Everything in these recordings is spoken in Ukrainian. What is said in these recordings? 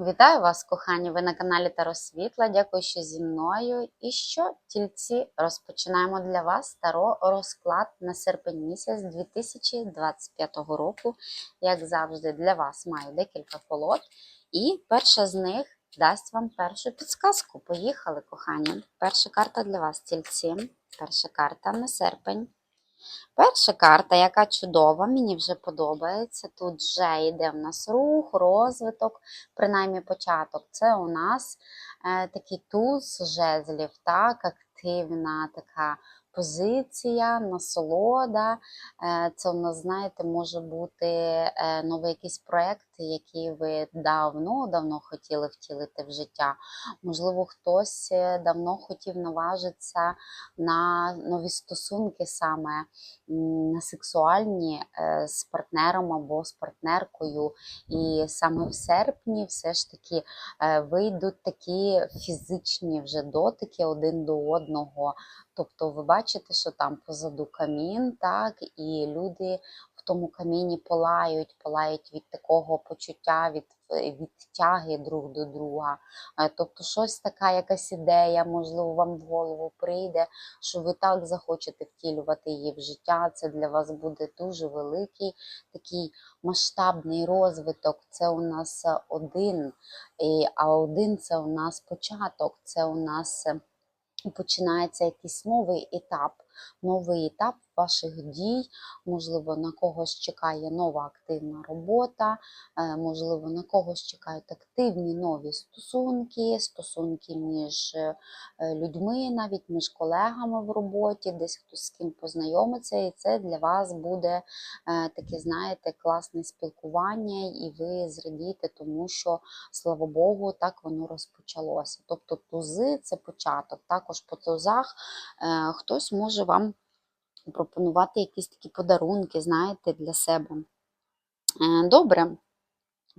Вітаю вас, кохані! Ви на каналі Таро Світла. Дякую, що зі мною. І що тільці розпочинаємо для вас таро розклад на серпень місяць 2025 року. Як завжди, для вас маю декілька колод. І перша з них дасть вам першу підсказку. Поїхали, кохані! Перша карта для вас, тільці. Перша карта на серпень. Перша карта, яка чудова, мені вже подобається. Тут вже йде в нас рух, розвиток, принаймні початок. Це у нас е, такий туз жезлів, так, активна така позиція, насолода. Е, це у нас, знаєте, може бути е, новий якийсь проєкт, який ви давно-давно хотіли втілити в життя. Можливо, хтось е, давно хотів наважитися на нові стосунки саме на сексуальні з партнером або з партнеркою. І саме в серпні все ж таки вийдуть такі фізичні вже дотики один до одного. Тобто ви бачите, що там позаду камін, так, і люди в тому каміні палають, палають від такого почуття, від, від тяги друг до друга. Е, Тобто, щось така якась ідея, можливо, вам в голову прийде, що ви так захочете втілювати її в життя. Це для вас буде дуже великий такий масштабний розвиток. Це у нас е, один, а один це у нас початок, це у нас. Е, починається якийсь новий етап, новий етап ваших дій. Можливо, на когось чекає нова активна робота, е, можливо, на когось чекають активні нові стосунки, стосунки між е, людьми, навіть між колегами в роботі, десь хтось з ким познайомиться, і це для вас буде е, таке, знаєте, класне спілкування, і ви зрадієте, тому що слава Богу, так воно розпочалося. Тобто тузи це початок. Також по тузах хтось може вам пропонувати якісь такі подарунки, знаєте, для себе. Е, добре.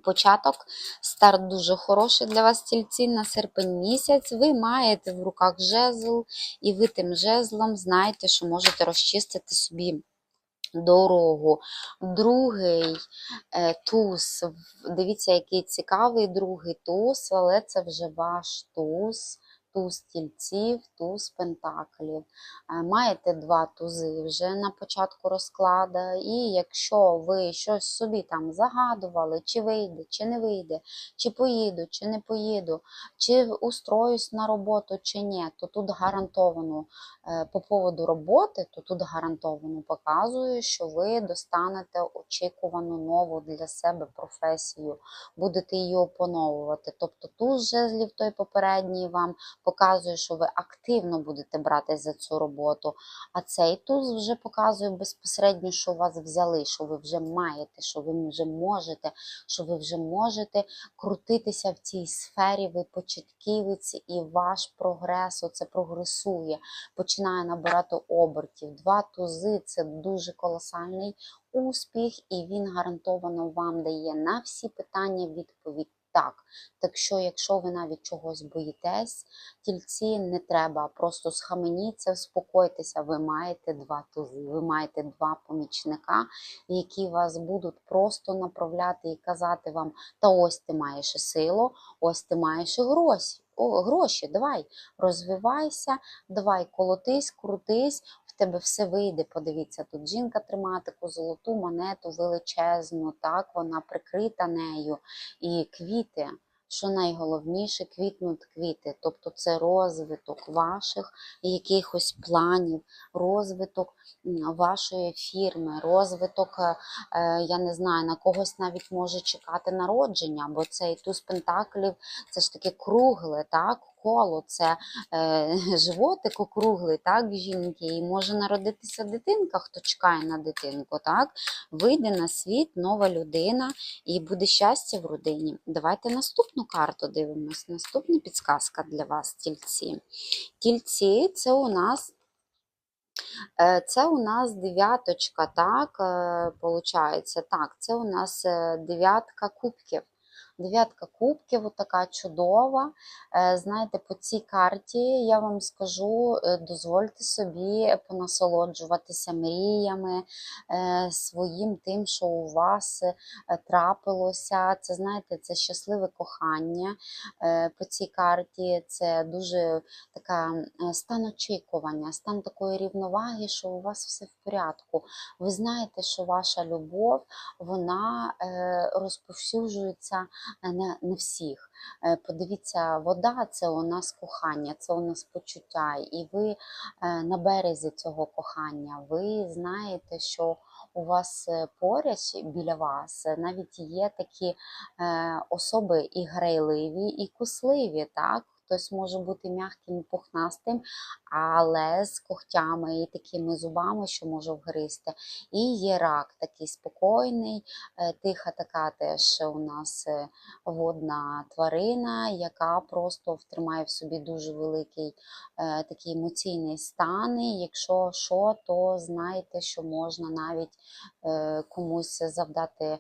Початок, старт дуже хороший для вас, тільці на серпень місяць. Ви маєте в руках жезл, і ви тим жезлом знаєте, що можете розчистити собі дорогу. Другий е, туз. Дивіться, який цікавий другий туз, але це вже ваш туз. Туз тільців, туз пентаклів. Е, Маєте два тузи вже на початку розкладу, і якщо ви щось собі там загадували, чи вийде, чи не вийде, чи поїду, чи не поїду, чи устроюсь на роботу, чи ні, то тут гарантовано е, по поводу роботи, то тут гарантовано показує, що ви достанете очікувану нову для себе професію, будете її опановувати. Тобто туз жезлів той попередній вам показує, що ви активно будете братись за цю роботу. А цей туз вже показує безпосередньо, що вас взяли, що ви вже маєте, що ви вже можете, що ви вже можете крутитися в цій сфері, ви початківець, і ваш прогрес оце прогресує, починає набирати обертів. Два тузи це дуже колосальний успіх, і він гарантовано вам дає на всі питання відповідь. Так, так що, якщо ви навіть чогось боїтесь, тільці не треба, просто схаменіться, успокойтеся, ви маєте два тузи, ви маєте два помічника, які вас будуть просто направляти і казати вам, та ось ти маєш силу, ось ти маєш гроші. О, гроші, давай, розвивайся, давай, колотись, крутись, в тебе все вийде. Подивіться, тут жінка тримає таку золоту монету величезну, так, вона прикрита нею. І квіти, що найголовніше, квітнуть квіти. Тобто це розвиток ваших якихось планів, розвиток вашої фірми, розвиток, е, е, я не знаю, на когось навіть може чекати народження, бо цей туз пентаклів це ж таке кругле, так? Коло це е, животик округлий, так, жінки, і може народитися дитинка, хто чекає на дитинку, так, вийде на світ нова людина і буде щастя в родині. Давайте наступну карту дивимось. Наступна підсказка для вас, тільці. Тільці це у нас. е, Це у нас дев'яточка, так, е, получається. Так, це у нас е, дев'ятка кубків. Дев'ятка кубків, така чудова. Е, Знаєте, по цій карті я вам скажу, е, дозвольте собі понасолоджуватися мріями, е, своїм тим, що у вас трапилося. Це знаєте, це щасливе кохання по цій карті. Це дуже така стан очікування, стан такої рівноваги, що у вас все в порядку. Ви знаєте, що ваша любов вона розповсюджується на, на всіх. Е, Подивіться, вода це у нас кохання, це у нас почуття, і ви е, на березі цього кохання. Ви знаєте, що у вас е, поряд біля вас е, навіть є такі е, особи і грайливі, і кусливі. так? Хтось може бути м'яким і пухнастим, але з когтями і такими зубами, що може вгризти. І є рак такий спокійний, е, тиха така теж у нас е, водна тварина, яка просто втримає в собі дуже великий е, такий емоційний стан. І якщо що, то знайте, що можна навіть комусь завдати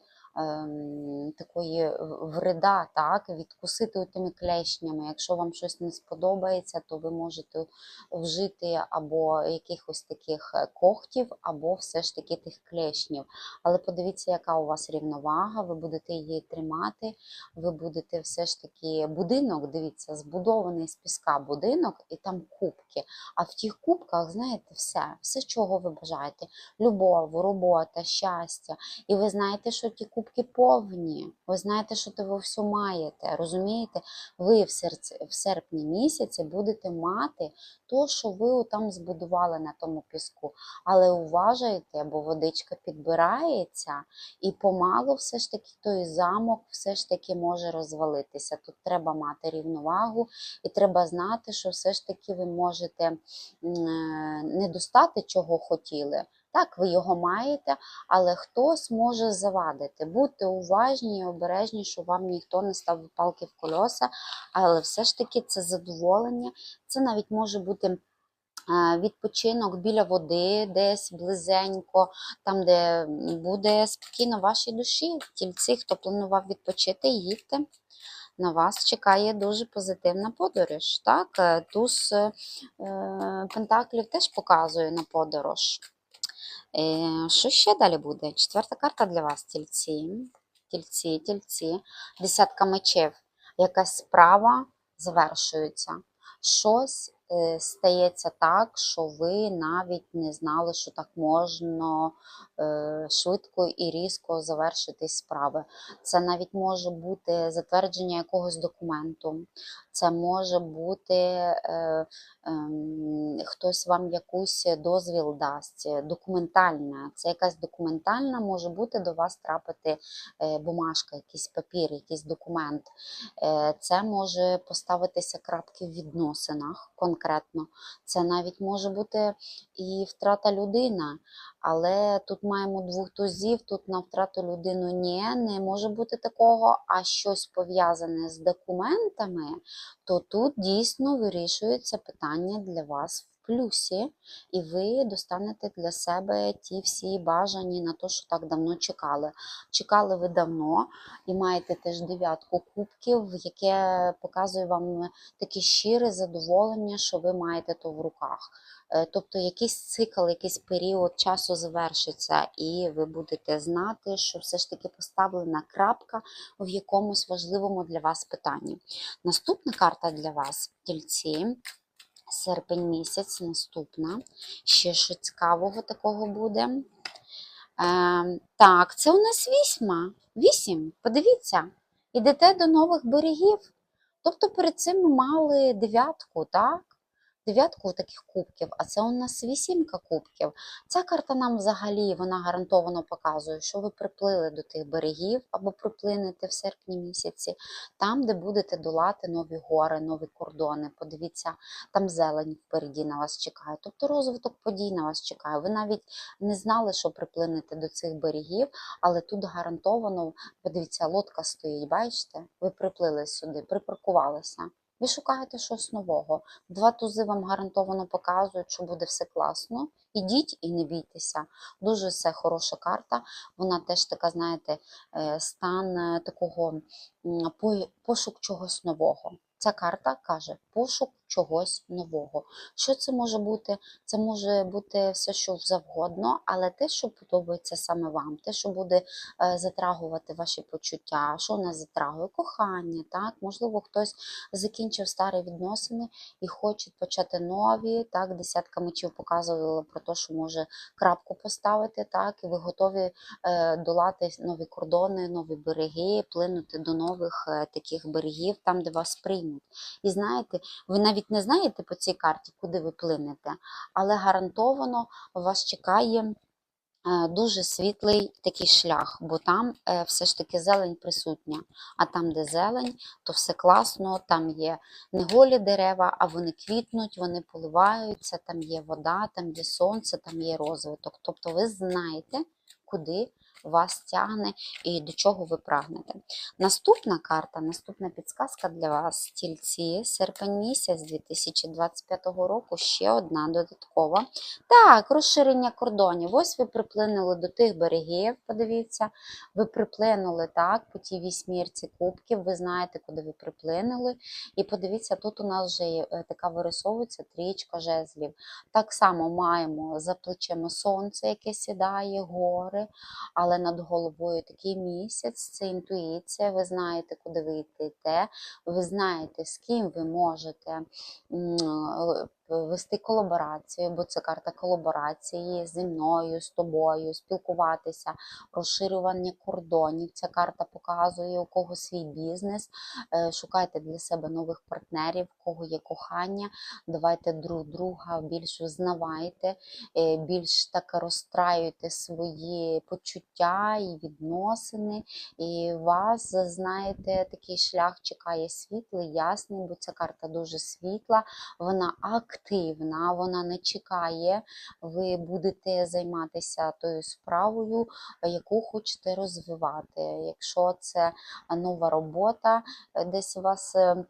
такої вреда, так, відкусити тими клешнями. Якщо вам щось не сподобається, то ви можете вжити або якихось таких е, когтів, або все ж таки тих клешнів. Але подивіться, яка у вас рівновага, ви будете її тримати, ви будете все ж таки будинок, дивіться, збудований з піска будинок, і там кубки. А в тих кубках, знаєте, все, все, чого ви бажаєте: любов, робота, щастя. І ви знаєте, що ті кубки повні. Ви знаєте, що то ви все маєте. Розумієте? Ви в, серці, в серпні місяці будете мати то, що ви там збудували на тому піску. Але уважайте, бо водичка підбирається, і помалу все ж таки той замок все ж таки може розвалитися. Тут треба мати рівновагу, і треба знати, що все ж таки ви можете е, не достати, чого хотіли. Так, ви його маєте, але хтось може завадити. Будьте уважні і обережні, щоб вам ніхто не став палки в кольоса, але все ж таки це задоволення. Це навіть може бути е, відпочинок біля води, десь близенько, там, де буде спокійно вашій душі. Тільці, хто планував відпочити, їдьте. На вас чекає дуже позитивна подорож. Так, Е, туз е, е, Пентаклів теж показує на подорож. Що ще далі буде? Четверта карта для вас, тільці. Тільці, тільці. Десятка мечів. Якась справа завершується. Щось стається так, що ви навіть не знали, що так можна е, швидко і різко завершити справи. Це навіть може бути затвердження якогось документу. Це може бути е, ем, хтось вам якусь дозвіл дасть, е, документальна. Це якась документальна може бути до вас трапити е, бумажка, якийсь папір, якийсь документ. Е, Це може поставитися крапки в відносинах конкретно. Це навіть може бути і втрата людина. Але тут маємо двох тузів, тут на втрату людину ні, не може бути такого, а щось пов'язане з документами, то тут дійсно вирішується питання для вас плюсі, і ви достанете для себе ті всі бажані на те, що так давно чекали. Чекали ви давно і маєте теж дев'ятку кубків, яке показує вам таке щире задоволення, що ви маєте то в руках. Е, Тобто якийсь цикл, якийсь період часу завершиться, і ви будете знати, що все ж таки поставлена крапка в якомусь важливому для вас питанні. Наступна карта для вас тільці. Серпень місяць, наступна. Ще що цікавого такого буде. Е, так, це у нас вісьма. Вісім. Подивіться, ідете до нових берегів. Тобто перед цим ми мали дев'ятку, так? Дев'ятку таких кубків, а це у нас вісімка кубків. Ця карта нам взагалі вона гарантовано показує, що ви приплили до тих берегів або приплинете в серпні місяці, там, де будете долати нові гори, нові кордони. Подивіться, там зелень впереді на вас чекає. Тобто розвиток подій на вас чекає. Ви навіть не знали, що приплинете до цих берегів, але тут гарантовано, подивіться, лодка стоїть, бачите? Ви приплили сюди, припаркувалися. Ви шукаєте щось нового. Два тузи вам гарантовано показують, що буде все класно. Ідіть і не бійтеся. Дуже це хороша карта. Вона теж така, знаєте, е, стан е, такого пошук чогось нового. Ця карта каже пошук чогось нового. Що це може бути? Це може бути все, що завгодно, але те, що подобається саме вам, те, що буде е, затрагувати ваші почуття, що нас затрагує, кохання, так, можливо, хтось закінчив старі відносини і хоче почати нові. Так, десятка мечів показувала про те, що може крапку поставити, так, і ви готові е, долати нові кордони, нові береги, плинути до нових е, таких берегів, там, де вас приймуть. І знаєте, ви навіть не знаєте по цій карті, куди ви плинете, але гарантовано вас чекає е, дуже світлий такий шлях, бо там е, все ж таки зелень присутня. А там, де зелень, то все класно, там є не голі дерева, а вони квітнуть, вони поливаються, там є вода, там є сонце, там є розвиток. Тобто ви знаєте, куди вас тягне і до чого ви прагнете. Наступна карта, наступна підсказка для вас, тільці, серпень місяць 2025 року, ще одна додаткова. Так, розширення кордонів. Ось ви приплинули до тих берегів, подивіться, ви приплинули так, по тій вісьмірці кубків, ви знаєте, куди ви приплинули. І подивіться, тут у нас вже є, е, така вирисовується трічка жезлів. Так само маємо за плечима сонце, яке сідає, гори, але над головою такий місяць, це інтуїція, ви знаєте, куди ви йдете, ви знаєте, з ким ви можете вести колаборацію, бо це карта колаборації зі мною, з тобою, спілкуватися, розширювання кордонів. Ця карта показує, у кого свій бізнес. Е, Шукайте для себе нових партнерів, у кого є кохання. Давайте друг друга більш взнавайте, е, більш так розстраюйте свої почуття і відносини. І вас, знаєте, такий шлях чекає світлий, ясний, бо ця карта дуже світла, вона активна, вона не чекає. Ви будете займатися тою справою, яку хочете розвивати. Якщо це нова робота, е, десь у вас. е,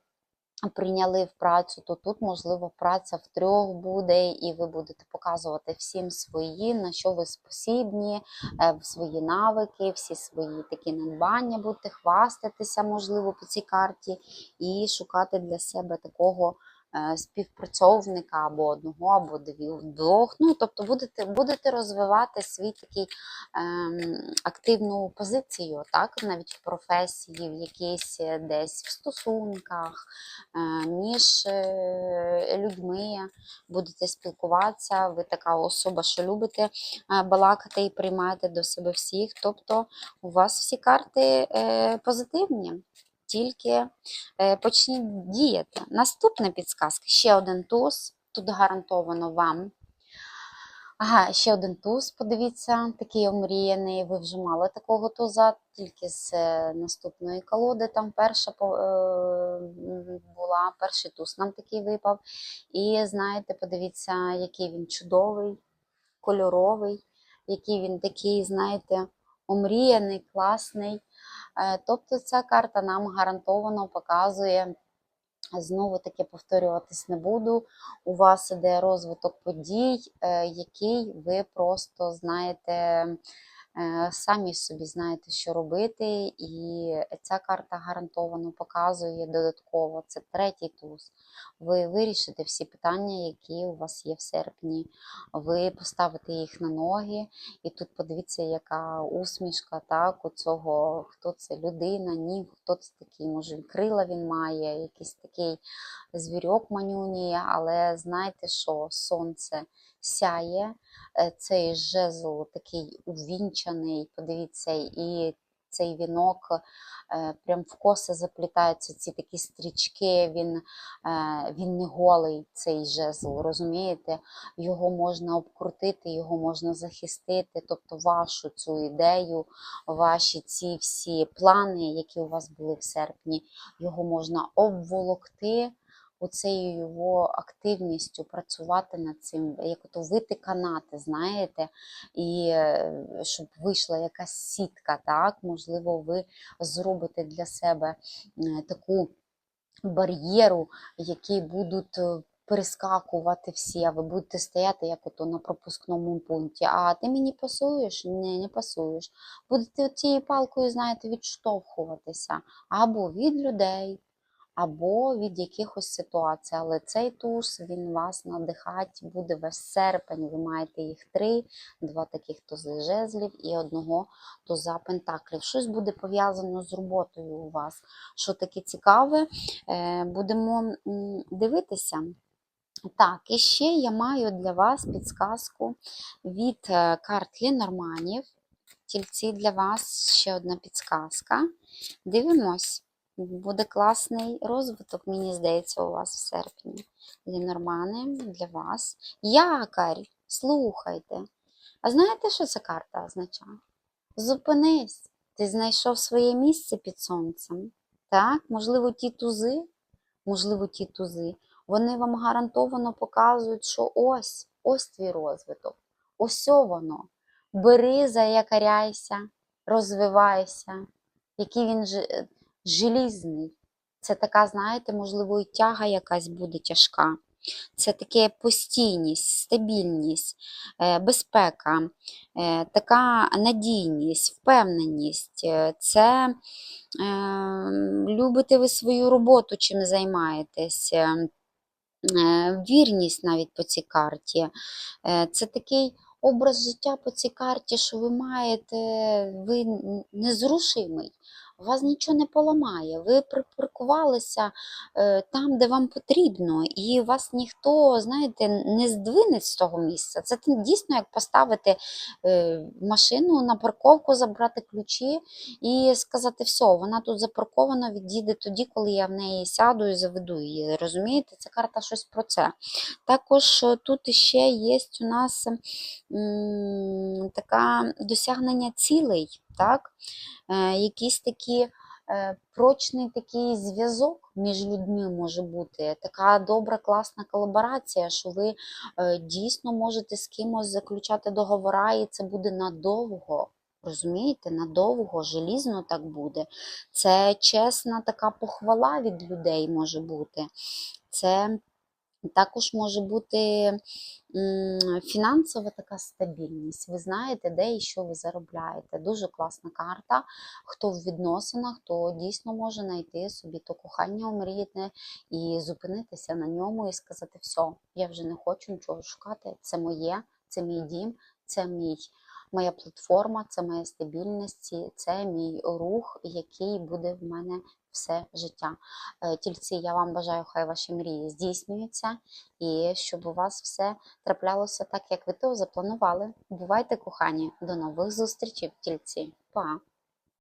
Прийняли в працю, то тут, можливо, праця втрьох буде, і ви будете показувати всім свої, на що ви спосібні, е, свої навики, всі свої такі надбання, будете хвастатися, можливо, по цій карті, і шукати для себе такого співпрацьовника або одного, або двох. Ну, тобто будете, будете розвивати свій такий ем, активну позицію, так, навіть в професії, в якійсь е, десь в стосунках, е, між е, людьми будете спілкуватися. Ви така особа, що любите е, балакати і приймаєте до себе всіх. Тобто у вас всі карти е, позитивні. Тільки е, почніть діяти. Наступна підсказка: ще один туз. Тут гарантовано вам. Ага, ще один туз, подивіться, такий омріяний. Ви вже мали такого туза, тільки з е, наступної колоди. Там перша е, була, перший туз нам такий випав. І знаєте, подивіться, який він чудовий, кольоровий, який він такий, знаєте, омріяний, класний. Е, Тобто ця карта нам гарантовано показує. Знову таки повторюватись не буду. У вас іде розвиток подій, е, який ви просто знаєте, самі собі знаєте, що робити. І ця карта гарантовано показує додатково. Це третій туз. Ви вирішите всі питання, які у вас є в серпні. Ви поставите їх на ноги, і тут подивіться, яка усмішка так, у цього, хто це людина, ні, хто це такий, може, крила він має, якийсь такий звірок манюній, але знайте, що сонце сяє, е, цей жезл такий увінчаний, подивіться, і цей вінок е, прям в коси заплітаються ці такі стрічки, він, е, він не голий, цей жезл, розумієте? Його можна обкрутити, його можна захистити, тобто вашу цю ідею, ваші ці всі плани, які у вас були в серпні, його можна обволокти оцею його активністю працювати над цим, як ото вити канати, знаєте, і е, щоб вийшла якась сітка, так, можливо, ви зробите для себе е, таку бар'єру, які будуть е, перескакувати всі, а ви будете стояти як ото на пропускному пункті. А ти мені пасуєш? Ні, не пасуєш. Будете цією палкою, знаєте, відштовхуватися або від людей, або від якихось ситуацій. Але цей туз він вас надихати буде весь серпень. Ви маєте їх три, два таких тузи жезлів і одного туза пентаклів. Щось буде пов'язано з роботою у вас. Що таке цікаве, е, будемо дивитися. Так, і ще я маю для вас підсказку від е, карт Лінорманів. Тільці для вас ще одна підсказка. Дивимось. Буде класний розвиток, мені здається, у вас в серпні. Лінормани для вас. Якарь, слухайте. А знаєте, що ця карта означає? Зупинись. Ти знайшов своє місце під сонцем. Так, можливо, ті тузи, можливо, ті тузи, вони вам гарантовано показують, що ось, ось твій розвиток, ось воно. Бери, заякаряйся, розвивайся, який він же- желізний. Це така, знаєте, можливо, і тяга якась буде тяжка. Це таке постійність, стабільність, е, безпека, е, така надійність, впевненість. Е, Це любите ви свою роботу, чим займаєтесь. Вірність навіть по цій карті. Це такий образ життя по цій карті, що ви маєте, ви незрушимий. Вас нічого не поламає. Ви припаркувалися е, там, де вам потрібно, і вас ніхто, знаєте, не здвине з того місця. Це дійсно як поставити е, машину на парковку, забрати ключі і сказати, все, вона тут запаркована, відійде тоді, коли я в неї сяду і заведу її. Розумієте, це карта щось про це. Також е, тут ще є у нас така досягнення цілей, так? Е, якийсь такі, е, прочний такий зв'язок між людьми може бути, така добра, класна колаборація, що ви е, дійсно можете з кимось заключати договора, і це буде надовго. Розумієте, надовго, желізно так буде. Це чесна така похвала від людей може бути. Це також може бути фінансова така стабільність. Ви знаєте, де і що ви заробляєте. Дуже класна карта. Хто в відносинах, то дійсно може знайти собі то кохання омріяне і зупинитися на ньому і сказати: все, я вже не хочу нічого шукати. Це моє, це мій дім, це мій. Моя платформа, це моя стабільність, це мій рух, який буде в мене все життя. Е, Тільці, я вам бажаю, хай ваші мрії здійснюються, і щоб у вас все траплялося так, як ви то запланували. Бувайте, кохані, до нових зустрічей, тільці. Па!